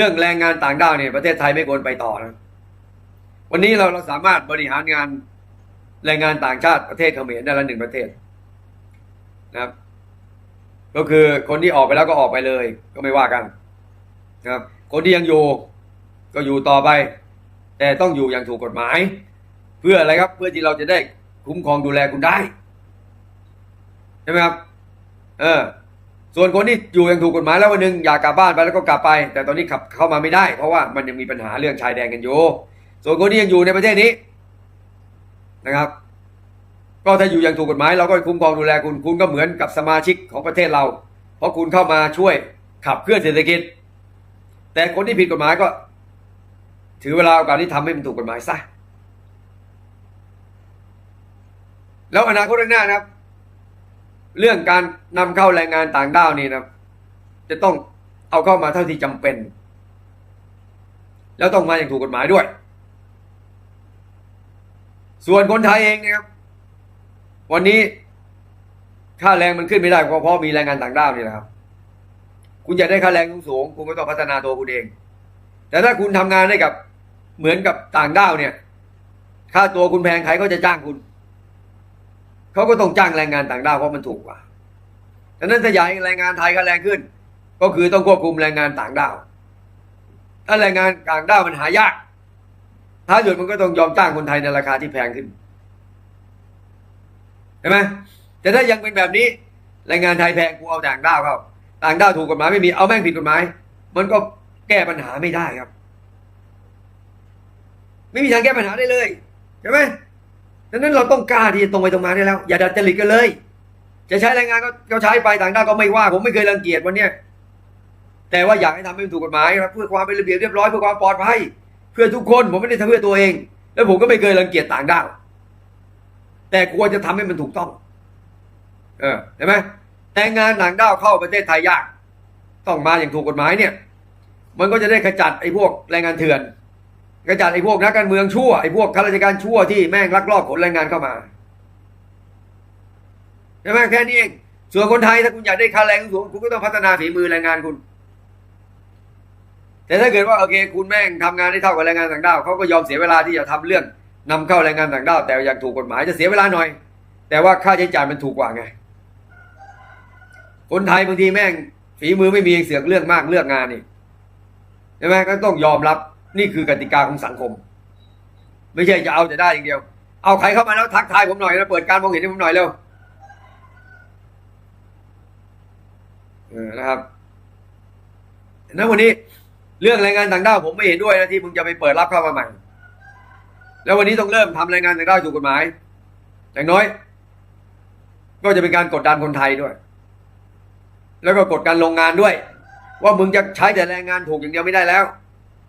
เรื่องแรงงานต่างด้าวเนี่ยประเทศไทยไม่ควรไปต่อนะวันนี้เราเราสามารถบริหารงานแรงงานต่างชาติประเทศเขมรได้ละหนึ่งประเทศนะครับ ก็คือคนที่ออกไปแล้วก็ออกไปเลย ก็ไม่ว่ากันนะครับ คนที่ยังอยู่ก็อยู่ต่อไป แต่ต้องอยู่อย่างถูกกฎหมาย เพื่ออะไรครับ เพื่อที่เราจะได้คุ้มครองดูแลคุณได้ใช่ไหมครับ เออ ส่วนคนที่อยู่อย่างถูกกฎหมายแล้ววันหนึ่งอยากกลับบ้านไปแล้วก็กลับไป แต่ตอนนี้ขับเข้ามาไม่ได้ เพราะว่ามันยังมีปัญหาเรื่องชายแดนกันอยู่ส่วนคนที่ยังอยู่ในประเทศนี้นะครับ ก็ถ้าอยู่อย่างถูกกฎหมายเราก็คุ้มครองดูแลคุณคุณก็เหมือนกับสมาชิกของประเทศเรา เพราะคุณเข้ามาช่วยขับเคลื่อนเศรษฐกิจ แต่คนที่ผิดกฎหมายก็ ถือเวลาโอกาสที่ทำให้มันถูกกฎหมายซะแล้วอนาคตข้างหน้านะครับ เรื่องการนำเข้าแรงงานต่างด้าวนี่นะครับจะต้องเอาเข้ามาเท่าที่จำเป็น แล้วต้องมาอย่างถูกกฎหมายด้วย ส่วนคนไทยเองนะครับ วันนี้ค่าแรงมันขึ้นไม่ได้เพราะเพราะมีแรงงานต่างด้าวนี่แหละครับ คุณอยากได้ค่าแรงสูงคุณก็ต้องพัฒนาตัวคุณเอง แต่ถ้าคุณทำงานได้กับเหมือนกับต่างด้าวเนี่ย ค่าตัวคุณแพงใครก็จะจ้างคุณ เขาก็ต้องจ้างแรงงานต่างด้าวเพราะมันถูกกว่าดังนั้นถ้าอยากให้แรงงานไทยก็แรงขึ้น ก็คือต้องควบคุมแรงงานต่างด้าวถ้าแรงงานต่างด้าวมันหายาก ท้ายสุดมันก็ต้องยอมจ้างคนไทยในราคาที่แพงขึ้นเห็นไหมแต่ถ้ายังเป็นแบบนี้แรงงานไทยแพงกูเอาต่างด้าวเข้าต่างด้าวถูกกฎหมายไม่มีเอาแม่งผิดกฎหมาย มันก็แก้ปัญหาไม่ได้ครับ ไม่มีทางแก้ปัญหาได้เลยใช่ไหม ดังนั้นเราต้องกล้าที่จะตรงไปตรงมาได้แล้ว อย่าดัดจริตกันเลย จะใช้แรงงานก็ใช้ไปต่างด้าวก็ไม่ว่า ผมไม่เคยรังเกียจวันเนี้ยแต่ว่าอยากให้ทำให้มันถูกกฎหมายครับเพื่อความเป็นระเบียบเรียบร้อยเพื่อความปลอดภัยเพื่อทุกคนผมไม่ได้ทำเพื่อตัวเอง แล้วผมก็ไม่เคยรังเกียจต่างด้าวแต่ควรจะทำให้มันถูกต้อง เออเห็นไหมแต่งานต่างด้าวเข้าประเทศไทยยาก ต้องมาอย่างถูกกฎหมายเนี่ย มันก็จะได้ขจัดไอ้พวกแรงงานเถื่อน ขจัดไอ้พวกนักการเมืองชั่วไอ้พวกข้าราชการชั่วที่แม่งลักลอบขนแรงงานเข้ามาใช่ไหมแค่นี้เองส่วนคนไทยถ้าคุณอยากได้ค่าแรงสูงคุณก็ต้องพัฒนาฝีมือแรงงานคุณ แต่ถ้าเกิดว่าโอเค คุณแม่งทำงานได้เท่ากับแรงงานต่างด้าวเขาก็ยอมเสียเวลาที่จะทำเรื่องนำเข้าแรงงานต่างด้าวแต่อย่างถูกกฎหมายจะเสียเวลาหน่อย แต่ว่าค่าใช้จ่ายมันถูกกว่าไง คนไทยบางทีแม่งฝีมือไม่มีเสือกเรื่องมากเลือกงานนี่ใช่ไหมก็ต้องยอมรับ นี่คือกติกาของสังคม ไม่ใช่จะเอาแต่ได้อย่างเดียว เอาใครเข้ามาแล้วทักทายผมหน่อยแล้วเปิดการมองเห็นให้ผมหน่อยเร็วเออนะครับนั้นวันนี้เรื่องแรงงานต่างด้าวผมไม่เห็นด้วยนะที่มึงจะไปเปิดรับเข้ามาใหม่ แล้ววันนี้ต้องเริ่มทำแรงงานต่างด้าวถูกกฎหมาย อย่างน้อย ก็จะเป็นการกดดันคนไทยด้วย แล้วก็กดการโรงงานด้วย ว่ามึงจะใช้แต่แรงงานถูกอย่างเดียวไม่ได้แล้ว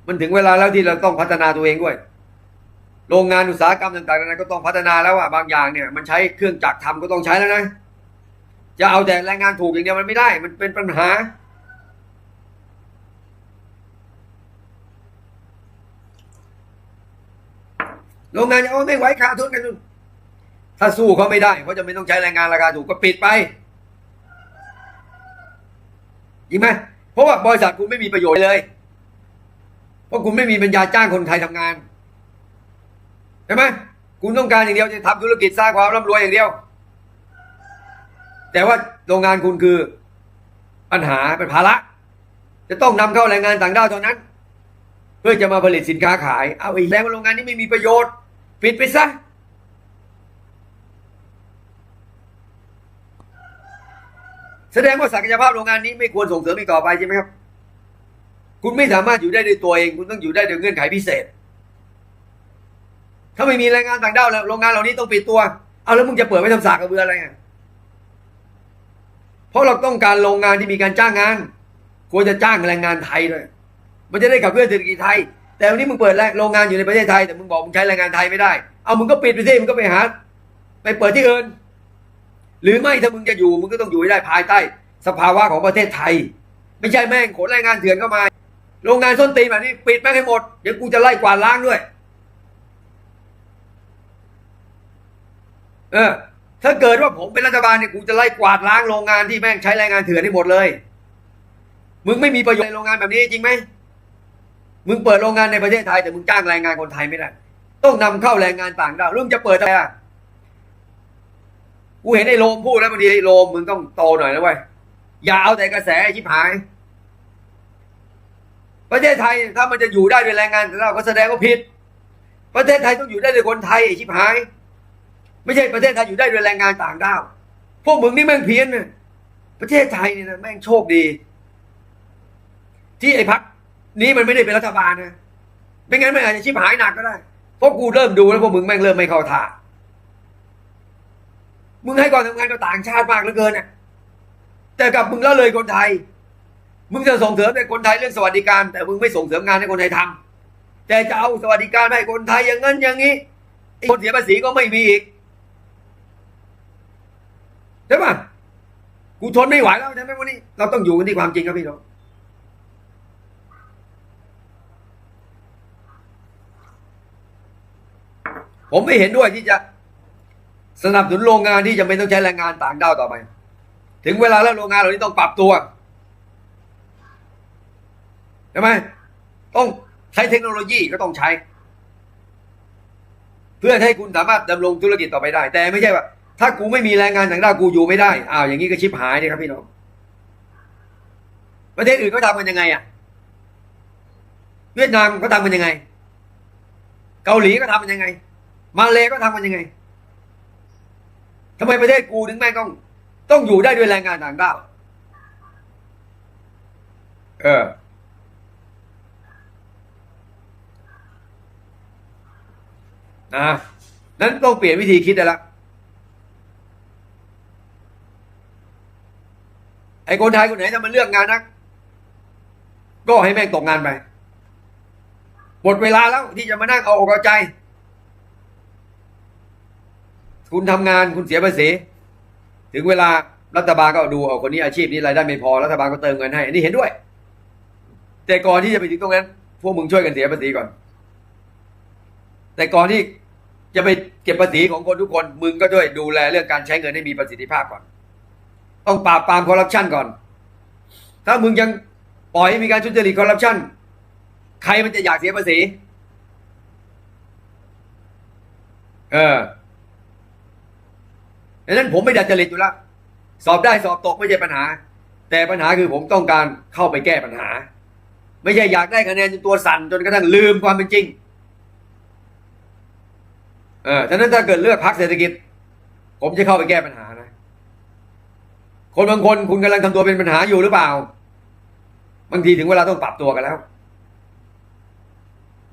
มันถึงเวลาแล้วที่เราต้องพัฒนาตัวเองด้วย โรงงานอุตสาหกรรมต่างๆนั้นก็ต้องพัฒนาแล้วว่าบางอย่างเนี่ย มันใช้เครื่องจักรทำก็ต้องใช้แล้วนะ จะเอาแต่แรงงานถูกอย่างเดียวมันไม่ได้ มันเป็นปัญหา โรงงานจะเอาไม่ไหวขาดทุนกันนู่นถ้าสู้เขาไม่ได้เขาจะไม่ต้องใช้แรงงานราคาถูกก็ปิดไปจริงไหมเพราะว่าบริษัทคุณไม่มีประโยชน์เลย เพราะคุณไม่มีปัญญาจ้างคนไทยทำงานใช่ไหมคุณต้องการอย่างเดียวจะทำธุรกิจสร้างความร่ำรวยอย่างเดียว แต่ว่าโรงงานคุณคือปัญหาเป็นภาระ จะต้องนำเข้าแรงงานต่างด้าวเท่านั้น เพื่อจะมาผลิตสินค้าขาย เอาอีกแล้วาโรงงานนี้ไม่มีประโยชน์ปิดไปซะแสดงว่าศักยภาพโรงงานนี้ไม่ควรส่งเสริมอีกต่อไปใช่ไหมครับ คุณไม่สามารถอยู่ได้ด้วยตัวเอง คุณต้องอยู่ได้ด้วยเงื่อนไขพิเศษ ถ้าไม่มีแรงงานต่างด้าวแล้วโรงงานเหล่านี้ต้องปิดตัว เอาแล้วมึงจะเปิดไว้ทำสากกระเบืออะไรอะเพราะเราต้องการโรงงานที่มีการจ้างงานควรจะจ้างแรงงานไทยด้วย มันจะได้ขับเคลื่อนเศรษฐกิจไทย แต่วันนี้มึงเปิดโรงงานอยู่ในประเทศไทย แต่มึงบอกมึงใช้แรงงานไทยไม่ได้ เอามึงก็ปิดไปสิมึงก็ไปหา ไปเปิดที่อื่น หรือไม่ถ้ามึงจะอยู่มึงก็ต้องอยู่ให้ได้ภายใต้ สภาวะของประเทศไทย ไม่ใช่แม่งขนแรงงานเถื่อนเข้ามา โรงงานส้นตีนแบบนี้ปิดแม่งให้หมด เดี๋ยวกูจะไล่กวาดล้างด้วย เออ ถ้าเกิดว่าผมเป็นรัฐบาลเนี่ยกูจะไล่กวาดล้างโรงงานที่แม่งใช้แรงงานเถื่อนให้หมดเลย มึงไม่มีประโยชน์ในโรงงานแบบนี้จริงไหม มึงเปิดโรงงานในประเทศไทยแต่มึงจ้างแรงงานคนไทยไม่ได้ ต้องนำเข้าแรงงานต่างด้าวเรื่องจะเปิดอะไรอะกูเห็นไอ้โลมพูดแล้วบางทีไอ้โลมมึงต้องโตหน่อยนะเว้ย อย่าเอาแต่กระแสชิบหาย ประเทศไทยถ้ามันจะอยู่ได้ด้วยแรงงานต่างด้าวก็แสดงว่าผิด ประเทศไทยต้องอยู่ได้ด้วยคนไทยไอ้ชิบหาย ไม่ใช่ประเทศไทยอยู่ได้ด้วยแรงงานต่างด้าวพวกมึงนี่แม่งเพี้ยนเนะประเทศไทยเนี่ยนะแม่งโชคดี ที่ไอ้พักนี้มันไม่ได้เป็นรัฐบาลนะไม่งั้นมันอาจจะชิบหายหนักก็ได้เพราะกูเริ่มดูแล้วพวกมึงแม่งเริ่มไม่เข้าท่ามึงให้ความสำคัญกับต่างชาติมากเหลือเกินน่ะแต่กับมึงละเลยคนไทย มึงจะส่งเสริมแต่คนไทยเรื่องสวัสดิการ แต่มึงไม่ส่งเสริมงานให้คนไทยทำแต่จะเอาสวัสดิการให้คนไทยอย่างนั้นอย่างนี้คนเสียภาษีก็ไม่มีอีกใช่ป่ะกูทนไม่ไหวแล้วใช่ไหมวันนี้ เราต้องอยู่กันที่ความจริงครับพี่น้องผมไม่เห็นด้วยที่จะสนับสนุนโรงงานที่จะไม่ต้องใช้แรงงานต่างด้าวต่อไป ถึงเวลาแล้วโรงงานเหล่านี้ต้องปรับตัว ใช่ไหมต้องใช้เทคโนโลยีก็ต้องใช้ เพื่อให้คุณสามารถดำรงธุรกิจต่อไปได้ แต่ไม่ใช่ว่า ถ้ากูไม่มีแรงงานต่างด้าวกูอยู่ไม่ได้อ้าวอย่างนี้ก็ชิบหายเลยครับพี่น้องประเทศอื่นเขาทำกันยังไงอะเวียดนามเขาทำกันยังไง เกาหลีก็ทำกันยังไง มาเลก็ทำกันยังไงทำไมประเทศกูถึงแม่งต้อง ต้องอยู่ได้ด้วยแรงงานต่างด้าวเออ นะนั้นต้องเปลี่ยนวิธีคิดได้ละไอ้คนไทยคนไหนถ้ามันเลือกงานนัก ก็ให้แม่งตกงานไปหมดเวลาแล้วที่จะมานั่งเอาอกเอาใจ คุณทำงานคุณเสียภาษีถึงเวลารัฐบาลก็ดูเอาคนนี้อาชีพนี้รายได้ไม่พอรัฐบาลก็เติมเงินให้อันนี้เห็นด้วย แต่ก่อนที่จะไปถึงตรงนั้น พวกมึงช่วยกันเสียภาษีก่อน แต่ก่อนที่ จะไปเก็บภาษีของคนทุกคน มึงก็ช่วยดูแลเรื่องการใช้เงินให้มีประสิทธิภาพก่อน ต้องปราบปรามคอร์รัปชันก่อน ถ้ามึงยังปล่อยให้มีการทุจริตคอร์รัปชันใครมันจะอยากเสียภาษี เออดังนั้นผมไม่ดัดจริตอยู่แล้วสอบได้สอบตกไม่ใช่ปัญหา แต่ปัญหาคือผมต้องการเข้าไปแก้ปัญหา ไม่ใช่อยากได้คะแนนจนตัวสั่นจนกระทั่งลืมความเป็นจริง เออฉะนั้นถ้าเกิดเลือกพักเศรษฐกิจ ผมจะเข้าไปแก้ปัญหานะ คนบางคนคุณกำลังทำตัวเป็นปัญหาอยู่หรือเปล่า บางทีถึงเวลาต้องปรับตัวกันแล้ว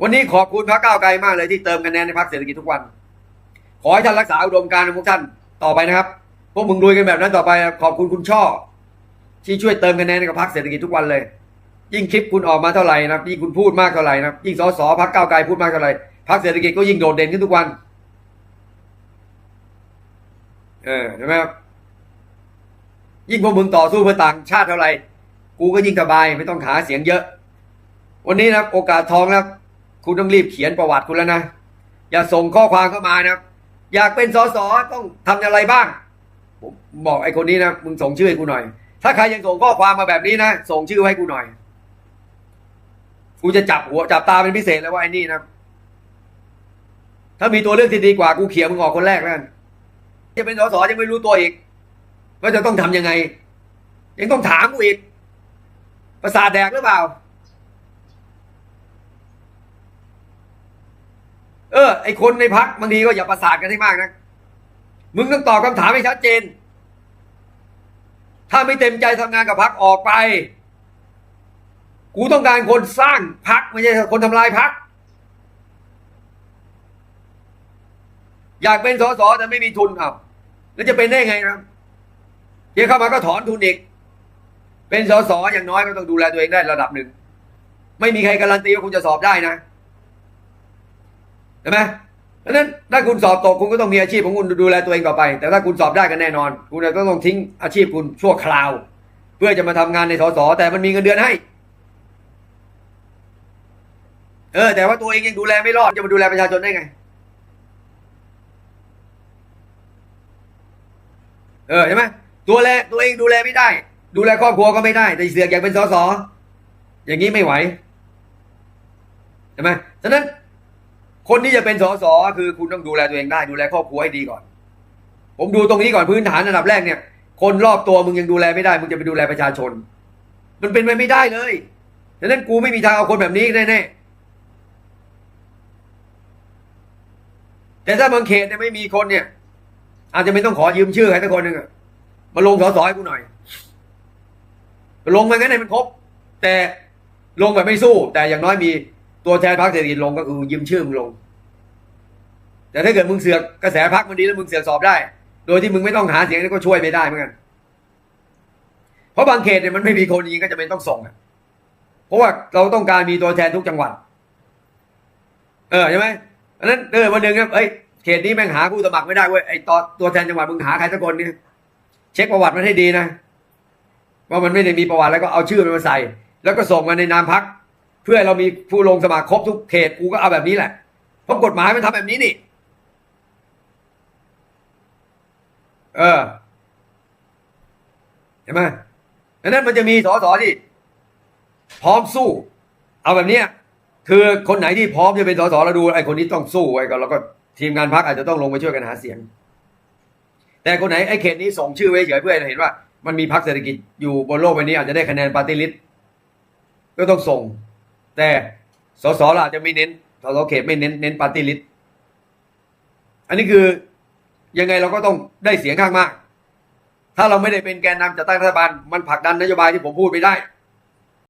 วันนี้ขอบคุณพรรคก้าวไกลมากเลยที่เติมคะแนนในพรรคเศรษฐกิจทุกวัน ขอให้ท่านรักษาอุดมการณ์ของพวกท่านต่อไปนะครับ พวกมึงรวยกันแบบนั้นต่อไป ขอบคุณคุณช่อ ที่ช่วยเติมคะแนนให้กับพรรคเศรษฐกิจทุกวันเลย ยิ่งคลิปคุณออกมาเท่าไหร่นะยิ่งคุณพูดมากเท่าไหร่นะยิ่งสสพรรคก้าวไกลพูดมากเท่าไหร่พรรคเศรษฐกิจก็ยิ่งโดดเด่นขึ้นทุกวัน เออใช่ไหมครับยิ่งพวกมึงต่อสู้เพื่อต่างชาติเท่าไหร่กูก็ยิ่งสบายไม่ต้องหาเสียงเยอะ วันนี้นะโอกาสทองแล้วคุณต้องรีบเขียนประวัติคุณแล้วนะอย่าส่งข้อความเข้ามานะอยากเป็นสสต้องทำอะไรบ้างผมบอกไอ้คนนี้นะมึงส่งชื่อให้กูหน่อย ถ้าใครยังส่งข้อความมาแบบนี้นะส่งชื่อให้กูหน่อย กูจะจับหัวจับตาเป็นพิเศษแล้วว่าไอ้นี่นะถ้ามีตัวเลือกที่ดีกว่ากูเขียนมึงออกคนแรกแล้วกัน จะเป็นสสยังไม่รู้ตัวอีกว่าจะต้องทำยังไง ยังต้องถามกูอีกประสาทแดกหรือเปล่า เออ ไอคนในพักบางทีก็อย่าประสาทกันให้มากนะมึงต้องตอบคำถามให้ชัดเจน ถ้าไม่เต็มใจทำงานกับพักออกไป กูต้องการคนสร้างพักไม่ใช่คนทำลายพัก อยากเป็นสสแต่ไม่มีทุนเอา แล้วจะเป็นได้ไงครับเดี๋ยวเข้ามาก็ถอนทุนอีก เป็นสสอย่างน้อยก็ต้องดูแลตัวเองได้ระดับหนึ่ง ไม่มีใครการันตีว่าคุณจะสอบได้นะเห็นไหมดังนั้นถ้าคุณสอบตกคุณก็ต้องมีอาชีพของคุณดูแลตัวเองต่อไป แต่ถ้าคุณสอบได้กันแน่นอน คุณก็ต้องทิ้งอาชีพคุณชั่วคราว เพื่อจะมาทำงานในสสแต่มันมีเงินเดือนให้เออแต่ว่าตัวเองยังดูแลไม่รอดจะมาดูแลประชาชนได้ไง เออใช่ไหมตัวแลตัวเองดูแลไม่ได้ ดูแลครอบครัวก็ไม่ได้ แต่เสือกอยากเป็นสสอย่างนี้ไม่ไหวใช่ไหมฉะนั้น คนที่จะเป็นสสคือคุณต้องดูแลตัวเองได้ดูแลครอบครัวให้ดีก่อน ผมดูตรงนี้ก่อนพื้นฐานอันดับแรกเนี่ย คนรอบตัวมึงยังดูแลไม่ได้ มึงจะไปดูแลประชาชน มันเป็นไปไม่ได้เลยฉะนั้นกูไม่มีทางเอาคนแบบนี้แน่ๆแต่ถ้าบางเขตเนี่ยไม่มีคนเนี่ย อาจจะไม่ต้องขอยืมชื่อใครสักคนหนึ่งมาลงสสให้กูหน่อยลงมางั้นให้มันครบ แต่ลงแบบไม่สู้ แต่อย่างน้อยมีตัวแทนพรรคเศรษฐกิจลงก็คือยืมชื่อมึงลง แต่ถ้าเกิดมึงเสือกกระแสพรรคมันดีแล้วมึงเสือกสอบได้ โดยที่มึงไม่ต้องหาเสียงก็ช่วยไม่ได้เหมือนกันเพราะบางเขตเนี่ยมันไม่มีคนจริงก็จะเป็นต้องส่งเพราะว่าเราต้องการมีตัวแทนทุกจังหวัด เออใช่ไหมอันนั้นเออวันหนึ่งครับเอ้ย เขตนี้แม่งหาผู้สมัครไม่ได้เว้ยไอ้ตัวตัวแทนจังหวัดมึงหาใครสักคนเนี่ยเช็คประวัติมันให้ดีนะว่ามันไม่ได้มีประวัติแล้วก็เอาชื่อมันมาใส่ แล้วก็ส่งมาในนามพักเพื่อเรามีผู้ลงสมัครครบทุกเขตกูก็เอาแบบนี้แหละเพราะกฎหมายมันทำแบบนี้นี่ เออเห็นไหมดังนั้นมันจะมีสอสอที่ พร้อมสู้ เอาแบบเนี้ยคือคนไหนที่พร้อมจะเป็นสอสอเราดูไอ้คนนี้ต้องสู้ไว้ก่อนแล้วก็ ทีมงานพักอาจจะต้องลงไปช่วยกันหาเสียง แต่คนไหนไอ้เขตนี้ส่งชื่อไว้เฉยเพื่อให้เห็นว่า มันมีพักเศรษฐกิจอยู่บนโลกใบนี้อาจจะได้คะแนนปาร์ตี้ลิสต์ก็ต้องส่ง แต่สสเราอาจะไม่เน้นสสเขตไม่เน้นเน้นปาร์ตี้ลิสต์อันนี้คือยังไงเราก็ต้องได้เสียงข้างมาก ถ้าเราไม่ได้เป็นแกนนำจัดตั้งรัฐบาล มันผลักดันนโยบายที่ผมพูดไปได้